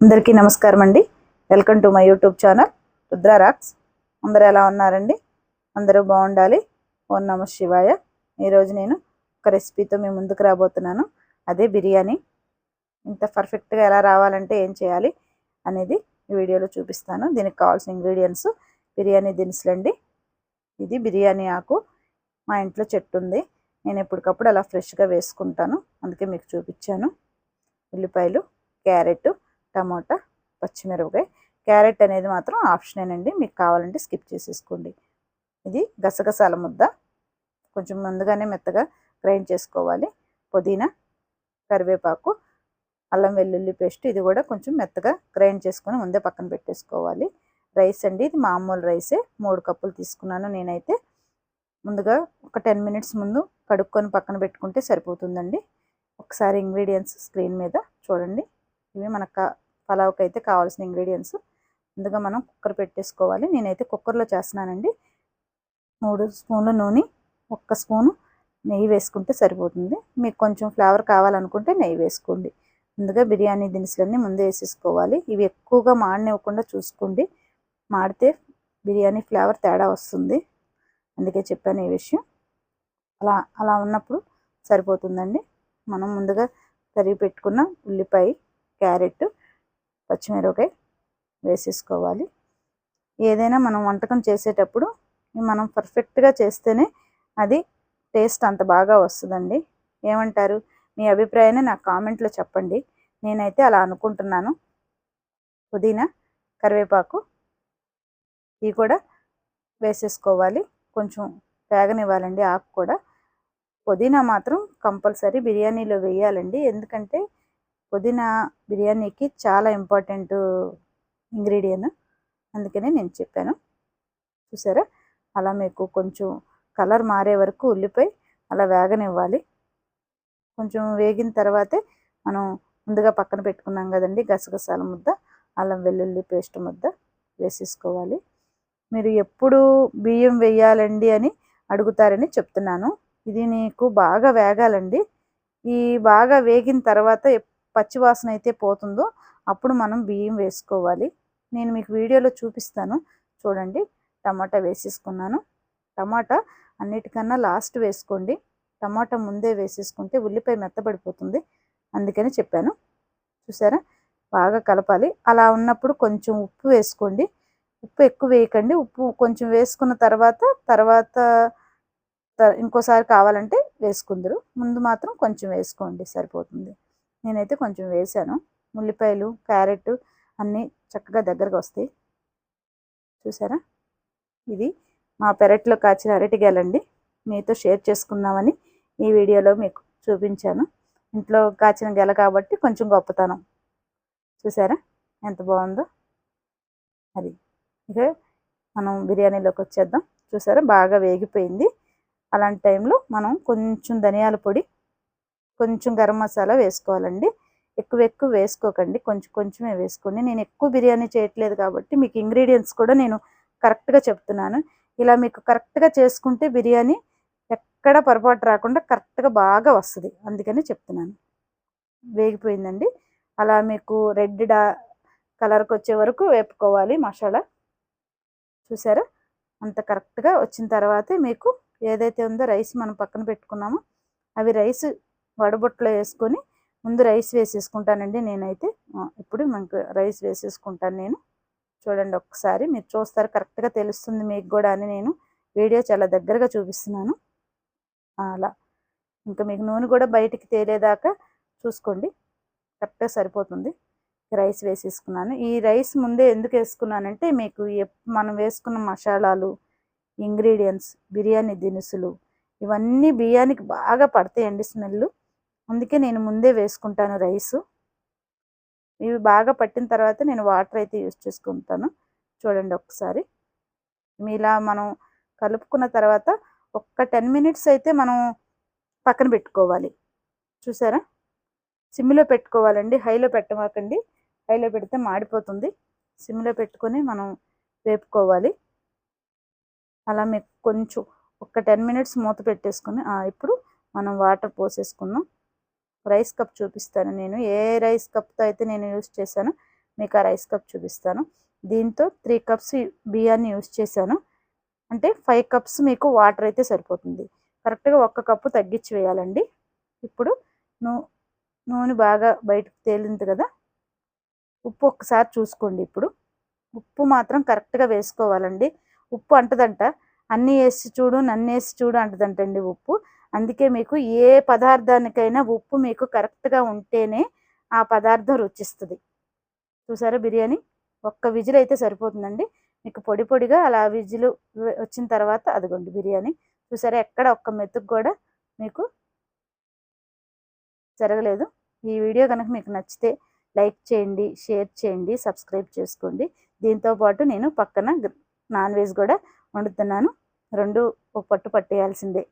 అందరికీ నమస్కారం అండి. Welcome to my YouTube channel Rudra rocks అందరు ఎలా ఉన్నారండి? అందరూ బాగుండాలి. ఓం నమ శివాయ. ఈరోజు నేను ఒక రెసిపీతో మీ ముందుకు రాబోతున్నాను. అదే బిర్యానీ. ఇంత పర్ఫెక్ట్గా ఎలా రావాలంటే ఏం చేయాలి అనేది ఈ వీడియోలో చూపిస్తాను. దీనికి కావాల్సిన ఇంగ్రీడియంట్స్ బిర్యానీ దినుసులండి. ఇది బిర్యానీ ఆకు. మా ఇంట్లో చెట్టు ఉంది. నేను ఎప్పటికప్పుడు అలా ఫ్రెష్గా వేసుకుంటాను. అందుకే మీకు చూపించాను. ఉల్లిపాయలు క్యారెట్ టమాటా పచ్చిమిరపకాయ క్యారెట్ అనేది మాత్రం ఆప్షనేనండి అండి మీకు కావాలంటే స్కిప్ చేసేసుకోండి. ఇది గసగసాల ముద్ద. కొంచెం ముందుగానే మెత్తగా గ్రైండ్ చేసుకోవాలి. పుదీనా కరివేపాకు అల్లం వెల్లుల్లి పేస్ట్ ఇది కూడా కొంచెం మెత్తగా గ్రైండ్ చేసుకొని ముందే పక్కన పెట్టేసుకోవాలి. రైస్ అండి ఇది మామూలు రైసే. మూడు కప్పులు తీసుకున్నాను నేనైతే. ముందుగా ఒక టెన్ మినిట్స్ ముందు కడుక్కొని పక్కన పెట్టుకుంటే సరిపోతుందండి. ఒకసారి ఇంగ్రీడియంట్స్ స్క్రీన్ మీద చూడండి. ఇవి మనకు పలావ్కి అయితే కావాల్సిన ఇంగ్రీడియంట్స్ ముందుగా మనం కుక్కర్ పెట్టేసుకోవాలి. నేనైతే కుక్కర్లో చేస్తున్నానండి. మూడు స్పూన్లు నూనె ఒక్క స్పూను నెయ్యి వేసుకుంటే సరిపోతుంది. మీకు కొంచెం ఫ్లేవర్ కావాలనుకుంటే నెయ్యి వేసుకోండి. ముందుగా బిర్యానీ దినుసులన్నీ ముందే వేసేసుకోవాలి. ఇవి ఎక్కువగా మాడనివ్వకుండా చూసుకోండి. మాడితే బిర్యానీ ఫ్లేవర్ తేడా వస్తుంది. అందుకే చెప్పాను ఈ విషయం. అలా అలా ఉన్నప్పుడు సరిపోతుందండి. మనం ముందుగా తరిగి పెట్టుకున్న ఉల్లిపాయ క్యారెట్ పచ్చిమిరపకాయ వేసేసుకోవాలి. ఏదైనా మనం వంటకం చేసేటప్పుడు మనం పర్ఫెక్ట్గా చేస్తేనే అది టేస్ట్ అంత బాగా వస్తుందండి. ఏమంటారు? మీ అభిప్రాయాన్ని నాకు కామెంట్లో చెప్పండి. నేనైతే అలా అనుకుంటున్నాను. పుదీనా కరివేపాకు ఇవి కూడా వేసేసుకోవాలి. కొంచెం వేగనివ్వాలండి ఆకు కూడా. పుదీనా మాత్రం కంపల్సరీ బిర్యానీలో వేయాలండి. ఎందుకంటే పుదీనా బిర్యానీకి చాలా ఇంపార్టెంట్ ఇంగ్రీడియంట్. అందుకనే నేను చెప్పాను. చూసారా? అలా మీకు కొంచెం కలర్ మారే వరకు ఉల్లిపాయ అలా వేగనివ్వాలి. కొంచెం వేగిన తర్వాతే మనం ముందుగా పక్కన పెట్టుకున్నాం కదండి గసగసాల ముద్ద అల్లం వెల్లుల్లి పేస్ట్ ముద్ద వేసేసుకోవాలి. మీరు ఎప్పుడు బియ్యం వేయాలండి అని అడుగుతారని చెప్తున్నాను. ఇది నీకు బాగా వేగాలండి. ఈ బాగా వేగిన తర్వాత పచ్చివాసన అయితే పోతుందో అప్పుడు మనం బియ్యం వేసుకోవాలి. నేను మీకు వీడియోలో చూపిస్తాను. చూడండి టమాటా వేసేసుకున్నాను. టమాటా అన్నిటికన్నా లాస్ట్ వేసుకోండి. టమాటా ముందే వేసేసుకుంటే ఉల్లిపాయ మెత్తబడిపోతుంది అందుకని చెప్పాను. చూసారా? బాగా కలపాలి. అలా ఉన్నప్పుడు కొంచెం ఉప్పు వేసుకోండి. ఉప్పు ఎక్కువ వేయకండి. ఉప్పు కొంచెం వేసుకున్న తర్వాత తర్వాత ఇంకోసారి కావాలంటే వేసుకుందరు. ముందు మాత్రం కొంచెం వేసుకోండి సరిపోతుంది. నేనైతే కొంచెం వేసాను. ఉల్లిపాయలు క్యారెట్ అన్నీ చక్కగా దగ్గరకు వస్తాయి. చూసారా? ఇది మా పెరట్లో కాచిన అరటిగాలండి మీతో షేర్ చేసుకుందామని ఈ వీడియోలో మీకు చూపించాను. ఇంట్లో కాచిన గెల కాబట్టి కొంచెం గొప్పతనం. చూసారా? ఎంత బాగుందో. అది. ఇక మనం బిర్యానీలోకి వచ్చేద్దాం. చూసారా? బాగా వేగిపోయింది. అలాంటి టైంలో మనం కొంచెం ధనియాల పొడి కొంచెం గరం మసాలా వేసుకోవాలండి. ఎక్కువ ఎక్కువ వేసుకోకండి. కొంచెం కొంచెమే వేసుకోండి. నేను ఎక్కువ బిర్యానీ చేయట్లేదు కాబట్టి మీకు ఇంగ్రీడియంట్స్ కూడా నేను కరెక్ట్గా చెప్తున్నాను. ఇలా మీకు కరెక్ట్గా చేసుకుంటే బిర్యానీ ఎక్కడ పొరపాటు రాకుండా కరెక్ట్గా బాగా వస్తుంది. అందుకని చెప్తున్నాను. వేగిపోయిందండి. అలా మీకు రెడ్ డా కలర్కి వచ్చే వరకు వేపుకోవాలి మసాలా. చూసారా? అంత కరెక్ట్గా వచ్చిన తర్వాతే మీకు ఏదైతే ఉందో రైస్ మనం పక్కన పెట్టుకున్నామో అవి రైస్ వడబొట్లో వేసుకొని ముందు రైస్ వేసేసుకుంటానండి నేనైతే. ఇప్పుడు మనకు రైస్ వేసేసుకుంటాను నేను. చూడండి ఒకసారి మీరు చూస్తారు కరెక్ట్గా తెలుస్తుంది మీకు కూడా అని నేను వీడియో చాలా దగ్గరగా చూపిస్తున్నాను. అలా. ఇంకా మీకు నూనె కూడా బయటికి తేలేదాకా చూసుకోండి. కరెక్ట్గా సరిపోతుంది. రైస్ వేసేసుకున్నాను. ఈ రైస్ ముందే ఎందుకు వేసుకున్నానంటే మీకు మనం వేసుకున్న మసాలాలు ఇంగ్రీడియంట్స్ బిర్యానీ దినుసులు ఇవన్నీ బియ్యానికి బాగా పడతాయండి స్మెల్ అందుకే నేను ముందే వేసుకుంటాను రైసు. ఇవి బాగా పట్టిన తర్వాత నేను వాటర్ అయితే యూస్ చేసుకుంటాను. చూడండి ఒకసారి. ఇలా మనం కలుపుకున్న తర్వాత ఒక్క టెన్ మినిట్స్ అయితే మనం పక్కన పెట్టుకోవాలి. చూసారా? సిమ్లో పెట్టుకోవాలండి. హైలో పెట్టమాకండి. హైలో పెడితే మాడిపోతుంది. సిమ్లో పెట్టుకొని మనం వేపుకోవాలి. అలా మీకు కొంచెం ఒక టెన్ మినిట్స్ మూత పెట్టేసుకొని ఇప్పుడు మనం వాటర్ పోసేసుకుందాం. రైస్ కప్ చూపిస్తాను నేను. ఏ రైస్ కప్తో అయితే నేను యూస్ చేశానో మీకు ఆ రైస్ కప్ చూపిస్తాను. దీంతో త్రీ కప్స్ బియ్యాన్ని యూస్ చేశాను. అంటే ఫైవ్ కప్స్ మీకు వాటర్ అయితే సరిపోతుంది. కరెక్ట్గా ఒక్క కప్పు తగ్గించి వేయాలండి. ఇప్పుడు నూ నూనె బాగా బయటకు తేలింది కదా? ఉప్పు ఒక్కసారి చూసుకోండి ఇప్పుడు. ఉప్పు మాత్రం కరెక్ట్గా వేసుకోవాలండి. ఉప్పు అంటదంట అన్నీ వేసి చూడు నన్ను వేసి చూడు అంటదంటండి ఉప్పు. అందుకే మీకు ఏ పదార్థానికైనా ఉప్పు మీకు కరెక్ట్గా ఉంటేనే ఆ పదార్థం రుచిస్తుంది. చూసారా బిర్యానీ? ఒక్క విజిల్ అయితే సరిపోతుందండి. మీకు పొడి పొడిగా అలా విజిల్ వచ్చిన తర్వాత అదిగోండి బిర్యానీ. చూసారా ఎక్కడ ఒక్క మెతుకు కూడా మీకు జరగలేదు. ఈ వీడియో కనుక మీకు నచ్చితే లైక్ చేయండి షేర్ చేయండి సబ్స్క్రైబ్ చేసుకోండి. దీంతో పాటు నేను పక్కన నాన్ వెజ్ కూడా వండుతున్నాను. రెండు ఒక పట్టు పట్టేయాల్సిందే.